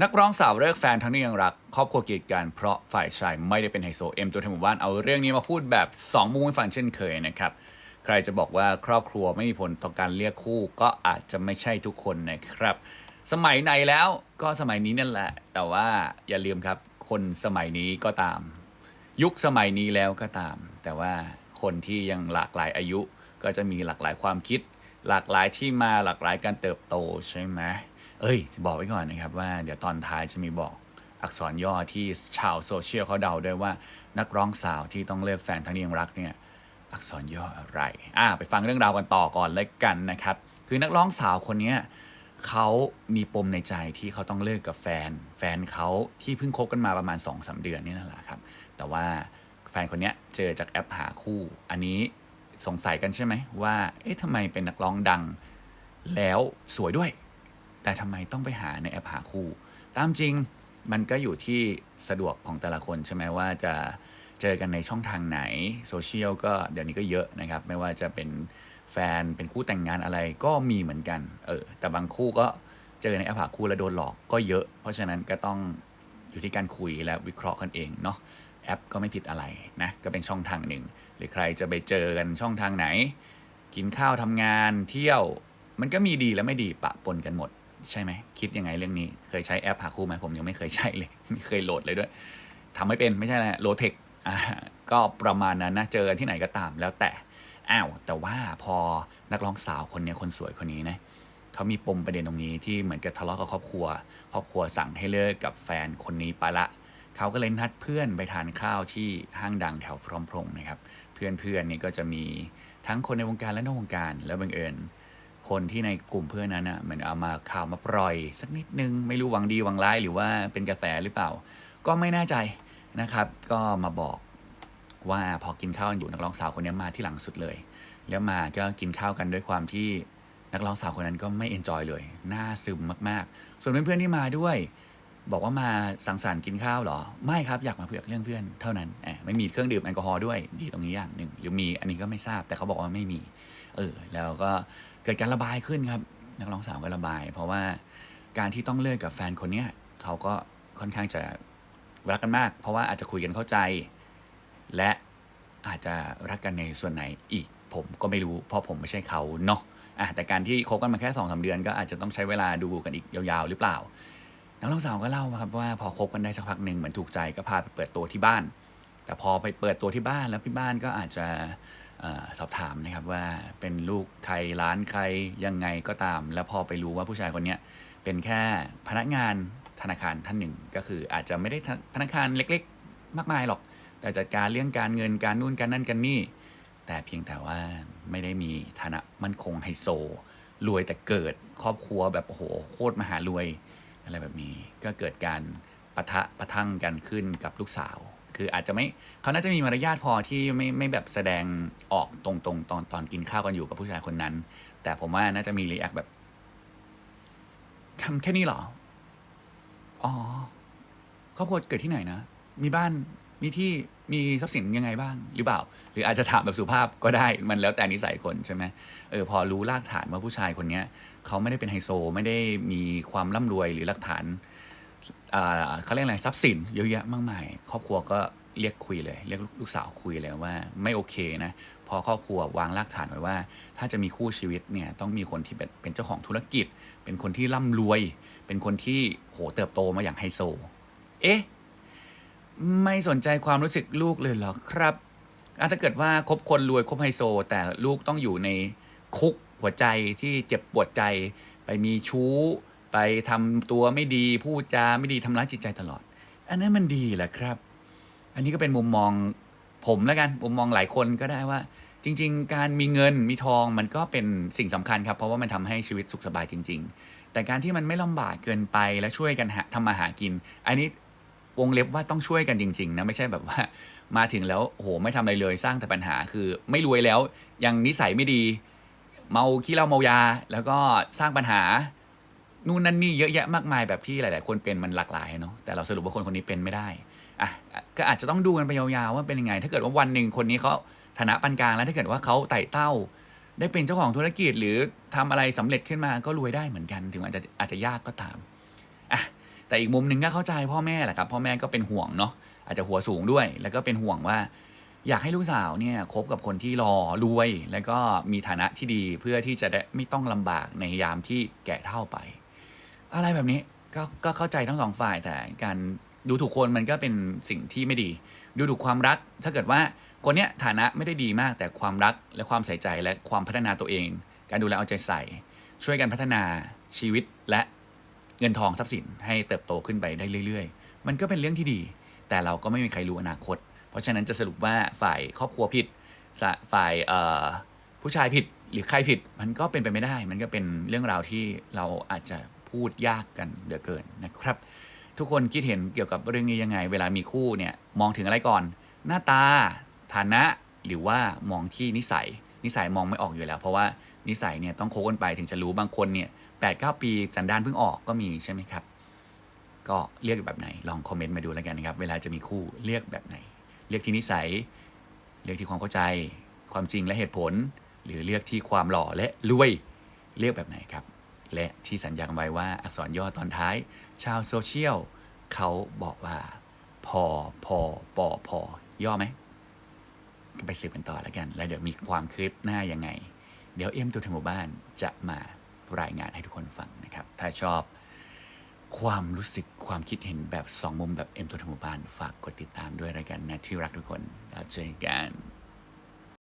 นักร้องสาวเลิกแฟนทั้งนี้ยังรัก ครอบครัวกีดกันเพราะฝ่ายชายไม่ได้เป็นไฮโซเอ็มตัวแทนหมู่บ้านเอาเรื่องนี้มาพูดแบบ 2 มุมให้ฟังเช่นเคยนะครับ ใครจะบอกว่าครอบครัวไม่มีผลต่อการเรียกคู่ก็อาจจะไม่ใช่ทุกคนนะครับ สมัยไหนแล้วก็สมัยนี้นั่นแหละ แต่ว่าอย่าลืมครับ คนสมัยนี้ก็ตาม ยุคสมัยนี้แล้วก็ตาม แต่ว่าคนที่ยังหลากหลายอายุ ก็จะมีหลากหลายความคิด หลากหลายที่มาหลากหลายการเติบโตใช่ไหม เอ้ยบอกไว้ก่อนนะครับว่าเดี๋ยวตอนท้ายจะมีบอกอักษรย่อที่ชาวโซเชียลเขาเดาด้วยว่านักร้องสาวที่ต้องเลิกแฟนทั้งนี้ยังรักเนี่ยอักษรย่ออะไรอ่าไปฟังเรื่องราวกันต่อก่อนเลยกันนะครับ คือนักร้องสาวคนนี้เขามีปมในใจที่เขาต้องเลิกกับแฟน แฟนเขาที่เพิ่งคบกันมาประมาณ2อสเดือนนี่นั่นแหละครับ แต่ว่าแฟนคนนี้เจอจากแอปหาคู่ อันนี้สงสัยกันใช่ไหมว่า เอ๊ะทำไมเป็นนักร้องดังแล้วสวยด้วย แต่ทำไมต้องไปหาในแอปหาคู่ ตามจริงมันก็อยู่ที่สะดวกของแต่ละคนใช่ไหมว่าจะเจอกันในช่องทางไหนโซเชียลก็เดี๋ยวนี้ก็เยอะนะครับ ไม่ว่าจะเป็นแฟนเป็นคู่แต่งงานอะไรก็มีเหมือนกันเออแต่บางคู่ก็เจอในแอปหาคู่แล้วโดนหลอกก็เยอะ เพราะฉะนั้นก็ต้องอยู่ที่การคุยและวิเคราะห์กันเองเนาะแอปก็ไม่ผิดอะไรนะก็เป็นช่องทางหนึ่ง หรือใครจะไปเจอกันช่องทางไหน กินข้าวทำงานเที่ยว มันก็มีดีและไม่ดีปะปนกันหมด ใช่ไหมคิดยังไงเรื่องนี้ เคยใช้แอปหาคู่ไหมผมยังไม่เคยใช้เลยไม่เคยโหลดเลยด้วยทำไม่เป็นไม่ใช่แหละโลเทคก็ประมาณนั้นนะเจอที่ไหนก็ตามแล้วแต่อ้าวแต่ว่าพอนักร้องสาวคนนี้คนสวยคนนี้นะเขามีปมประเด็นตรงนี้ที่เหมือนกับทะเลาะกับครอบครัว ครอบครัวสั่งให้เลิกกับแฟนคนนี้ไปละเขาก็เลยนัดเพื่อนไปทานข้าวที่ห้างดังแถวพร้อมพงนะครับ เพื่อนๆนี่ก็จะมีทั้งคนในวงการและนอกวงการแล้วบังเอิญ คนที่ในกลุ่มเพื่อนนั้นอะเหมือนเอามาข่าวมาปล่อย สักนิดนึงไม่รู้หวังดีหวังร้ายหรือว่าเป็นกระแสหรือเปล่า ก็ไม่แน่ใจนะครับ ก็มาบอกว่าพอกินข้าวกันอยู่นักร้องสาวคนนี้มาที่หลังสุดเลย แล้วมาก็กินข้าวกันด้วยความที่นักร้องสาวคนนั้นก็ไม่เอนจอยเลยหน้าซึมมากๆ ส่วนเพื่อนๆที่มาด้วย บอกว่ามาสังสรรค์กินข้าวเหรอ ไม่ครับอยากมาเผือกเรื่องเพื่อนเท่านั้นแอบไม่มีเครื่องดื่มแอลกอฮอล์ด้วยดีตรงนี้อย่างหนึ่งหรือมีอันนี้ก็ไม่ทราบแต่เขาบอกว่าไม่มี เออ แล้วก็ เกิดการระบายขึ้นครับนักร้องสาวก็ระบาย เพราะว่าการที่ต้องเลิกกับแฟนคนเนี้ยเขาก็ค่อนข้างจะรักกันมาก เพราะว่าอาจจะคุยกันเข้าใจ และอาจจะรักกันในส่วนไหนอีก ผมก็ไม่รู้ เพราะผมไม่ใช่เขาเนาะอะแต่การที่คบกันมาแค่สองสาเดือน ก็อาจจะต้องใช้เวลาดูกันอีกยาวๆ หรือเปล่านักร้องสาวก็เล่าครับว่าพอคบกันได้สักพักหนึ่งเหมือนถูกใจก็พาไปเปิดตัวที่บ้าน แต่พอไปเปิดตัวที่บ้านแล้วที่บ้านก็อาจจะ สอบถามนะครับว่าเป็นลูกใครร้านใครยังไงก็ตาม แล้วพอไปรู้ว่าผู้ชายคนนี้เป็นแค่พนักงานธนาคารท่านหนึ่ง ก็คืออาจจะไม่ได้พนักงานเล็กๆ มากมายหรอก แต่จัดการเรื่องการเงินการนู่นการนั่นกันนี่ แต่เพียงแต่ว่าไม่ได้มีฐานะมั่นคงไฮโซ รวยแต่เกิดครอบครัวแบบโอ้โหโคตรมหารวยอะไรแบบนี้ ก็เกิดการปะทะปะทั่งกันขึ้นกับลูกสาว คืออาจจะไม่เขาน่าจะมีมารยาทพอที่ไม่ไม่แบบแสดงออกตรงๆตอนตอนกินข้าวกันอยู่กับผู้ชายคนนั้น แต่ผมว่าน่าจะมีรีแอคแบบทำแค่นี้เหรอ อ๋อครอบครัวเกิดที่ไหนนะ มีบ้าน มีที่ มีทรัพย์สินยังไงบ้าง หรือเปล่า หรืออาจจะถามแบบสุภาพก็ได้ มันแล้วแต่นิสัยคนใช่ไหมเออ พอรู้รากฐานว่าผู้ชายคนเนี้ย เขาไม่ได้เป็นไฮโซ ไม่ได้มีความร่ำรวยหรือหลักฐาน เขาเรียกอะไรทรัพย์สินเยอะแยะมากมายครอบครัวก็เรียกคุยเลยเรียกลูกสาวคุยเลยว่าไม่โอเคนะพอครอบครัววางรากฐานไว้ว่า ถ้าจะมีคู่ชีวิตเนี่ยต้องมีคนที่เป็นเป็นเจ้าของธุรกิจ เป็นคนที่ร่ำรวย เป็นคนที่โหเติบโตมาอย่างไฮโซ เอ๊ะไม่สนใจความรู้สึกลูกเลยเหรอครับอถ้าเกิดว่าคบคนรวยคบไฮโซ แต่ลูกต้องอยู่ในคุกหัวใจที่เจ็บปวดใจไปมีชู้ ไปทำตัวไม่ดีพูดจาไม่ดีทำร้ายจิตใจตลอด อันนั้นมันดีแหละครับ อันนี้ก็เป็นมุมมองผมแล้วกันมุมมองหลายคนก็ได้ว่า จริง ๆ การมีเงินมีทองมันก็เป็นสิ่งสำคัญครับ เพราะว่ามันทำให้ชีวิตสุขสบายจริง ๆ แต่การที่มันไม่ลำบากเกินไปและช่วยกันทำมาหากิน อันนี้วงเล็บว่าต้องช่วยกันจริง ๆ นะไม่ใช่แบบว่ามาถึงแล้วโอ้โหไม่ทำอะไรเลยสร้างแต่ปัญหาคือไม่รวยแล้วยังนิสัยไม่ดี เมาขี้เหล้าเมายา แล้วก็สร้างปัญหา นู่นนั่นนี่เยอะแยะมากมายแบบที่หลาย ๆ คนเป็นมันหลากหลายเนาะแต่เราสรุปว่าคนคนนี้เป็นไม่ได้อะก็อาจจะต้องดูกันไปยาวๆว่าเป็นยังไง ถ้าเกิดว่าวันหนึ่งคนนี้เขาฐานะปานกลางแล้วถ้าเกิดว่าเขาไต่เต้า ได้เป็นเจ้าของธุรกิจ หรือทำอะไรสำเร็จขึ้นมาก็รวยได้เหมือนกัน ถึงอาจจะอาจจะยากก็ตามอะแแต่อีกมุมหนึ่งก็เข้าใจพ่อแม่แหละครับพ่อแม่ก็เป็นห่วงเนาะอาจจะหัวสูงด้วย แล้วก็เป็นห่วงว่า อยากให้ลูกสาวเนี่ยคบกับคนที่รอรวย แล้วก็มีฐานะที่ดีเพื่อที่จะได้ไม่ต้องลำบากในยามที่แก่เท่าไป อะไรแบบนี้ก็ก็เข้าใจทั้งสองฝ่ายแต่การดูถูกคนมันก็เป็นสิ่งที่ไม่ดี ดูถูกความรัก ถ้าเกิดว่าคนเนี้ยฐานะไม่ได้ดีมากแต่ความรักและความใส่ใจและความพัฒนาตัวเอง การดูแลเอาใจใส่ ช่วยกันพัฒนาชีวิตและเงินทองทรัพย์สินให้เติบโตขึ้นไปได้เรื่อย ๆ มันก็เป็นเรื่องที่ดี แต่เราก็ไม่มีใครรู้อนาคต เพราะฉะนั้นจะสรุปว่าฝ่ายครอบครัวผิดฝ่ายผู้ชายผิดหรือใครผิด มันก็เป็นไปไม่ได้ มันก็เป็นเรื่องราวที่เราอาจจะ พูดยากกันเหลือเกินนะครับ ทุกคนคิดเห็นเกี่ยวกับเรื่องนี้ยังไง เวลามีคู่เนี่ยมองถึงอะไรก่อน หน้าตาฐานะหรือว่ามองที่นิสัย นิสัยมองไม่ออกอยู่แล้ว เพราะว่านิสัยเนี่ยต้องโคบกันไปถึงจะรู้บางคนเนี่ยแปดเก้าปีสันดานเพิ่งออกก็มีใช่ไหมครับ ก็เรียกแบบไหนลองคอมเมนต์มาดูแล้วกันนะครับ เวลาจะมีคู่เรียกแบบไหน เรียกที่นิสัย เรียกที่ความเข้าใจ ความจริงและเหตุผล หรือเรียกที่ความหล่อและรวยเรียกแบบไหนครับ และที่สัญญากันไว้ว่าอักษรย่อตอนท้าย ชาวโซเชียลเขาบอกว่า พอพอปอพอย่อไหมก็ไปสืบกันต่อแล้วกัน แล้วเดี๋ยวมีความคืบหน้ายังไง เดี๋ยวเอ็มตัวทางหมู่บ้านจะมารายงานให้ทุกคนฟังนะครับ ถ้าชอบความรู้สึกความคิดเห็นแบบสองมุมแบบเอ็มตัวทางหมู่บ้านฝากกดติดตามด้วยแล้วกันนะที่รักทุกคนแล้วเจอกัน